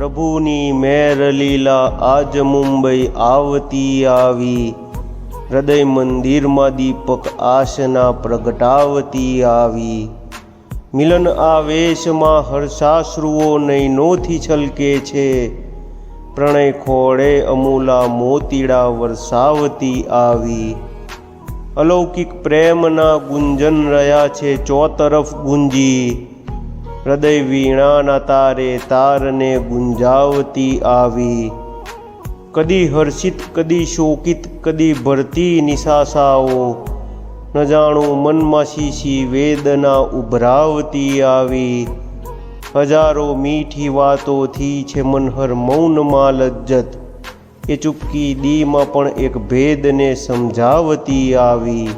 પ્રભુની મેર લીલા આજ મુંબઈ આવતી આવી. હૃદય મંદિરમાં દીપક આશના પ્રગટાવતી આવી. મિલન આવેશમાં હર્ષાશ્રુઓ નયનોથી છલકે છે. પ્રણય ખોળે અમૂલા મોતીડા વરસાવતી આવી. અલૌકિક પ્રેમના ગુંજન રહ્યા છે ચોતરફ ગુંજી. હૃદય વીણાના તારે તારને ગુંજાવતી આવી. કદી હર્ષિત, કદી શોકિત, કદી ભરતી નિશાસાઓ. ન જાણું મનમાં શીશી વેદના ઉભરાવતી આવી. હજારો મીઠી વાતોથી છે મનહર મૌનમાં લજ્જત. એ ચૂપકી દીમાં પણ એક ભેદને સમજાવતી આવી.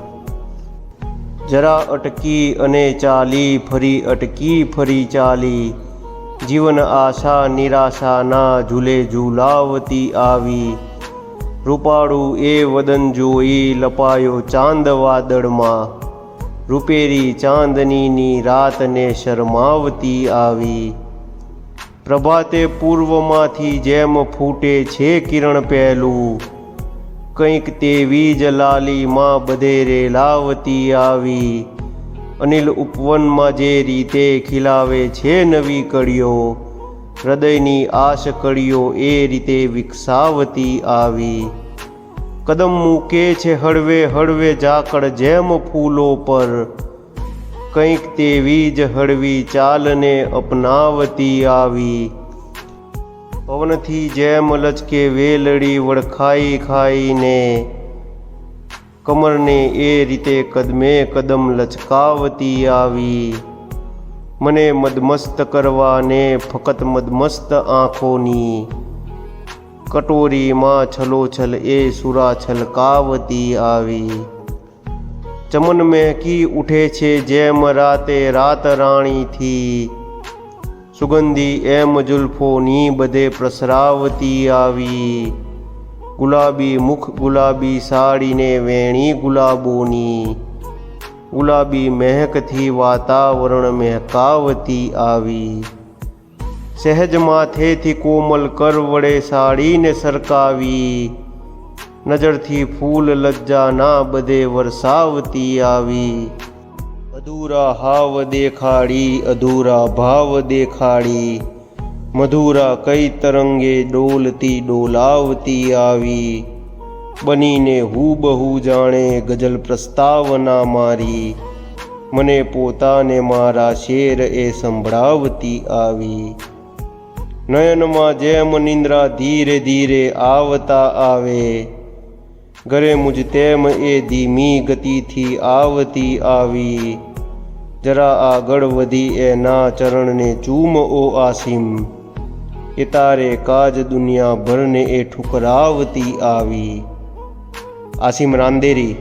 જરા અટકી અને ચાલી ફરી, અટકી ફરી ચાલી. જીવન આશા નિરાશાના ઝૂલે ઝૂલાવતી આવી. રૂપાળું એ વદન જોઈ લપાયો ચાંદ વાદળમાં. રૂપેરી ચાંદનીની રાતને શરમાવતી આવી. પ્રભાતે પૂર્વમાંથી જેમ ફૂટે છે કિરણ પહેલું. કંઈક તેવી જ લાલીમાં બધેરે લાવતી આવી. અનિલ ઉપવનમાં જે રીતે ખીલાવે છે નવી કડીઓ હૃદયની આશ કડીઓ એ રીતે વિકસાવતી આવી. કદમ મૂકે છે હળવે હળવે ઝાકળ જેમ ફૂલો પર. કંઈક તેવી જ હળવી ચાલને અપનાવતી આવી. પવનથી જેમ લચકે વેલડી વળખાઈ ખાઈને, કમરને એ રીતે કદમે કદમ લચકાવતી આવી. મને મદમસ્ત કરવાને ફકત મદમસ્ત આંખોની કટોરીમાં છલોછલ એ સુરા છલકાવતી આવી. ચમન મહેકી ઉઠે છે જેમ રાતે રાત રાણીથી સુગંધી એમ જુલ્ફોની બધે પ્રસરાવતી આવી. ગુલાબી મુખ, ગુલાબી સાડીને વેણી ગુલાબોની. ગુલાબી મહેકથી વાતાવરણ મહેકાવતી આવી. સહેજ માથેથી કોમલ કર વડે સાડીને સરકાવી. નજરથી ફૂલ લજ્જાના બધે વરસાવતી આવી. અધૂરા હાવ દેખાડી, અધૂરા ભાવ દેખાડી. મધુરા કઈ તરંગે ડોલતી ડોલાવતી આવી. બનીને હુબહુ જાણે ગઝલ પ્રસ્તાવના મારી. મને પોતાને મારા શેર એ સંભળાવતી આવી. નયનમાં જેમ નિંદ્રા ધીરે ધીરે આવતા આવે. ઘરે મુજ તેમ એ ધીમી ગતિથી આવતી આવી. જરા આગળ વધી એના ચરણને ચૂમ ઓ આસિમ. એ તારે કાજ દુનિયાભરને એ ઠુકરાવતી આવી. આસિમ રાંદેરી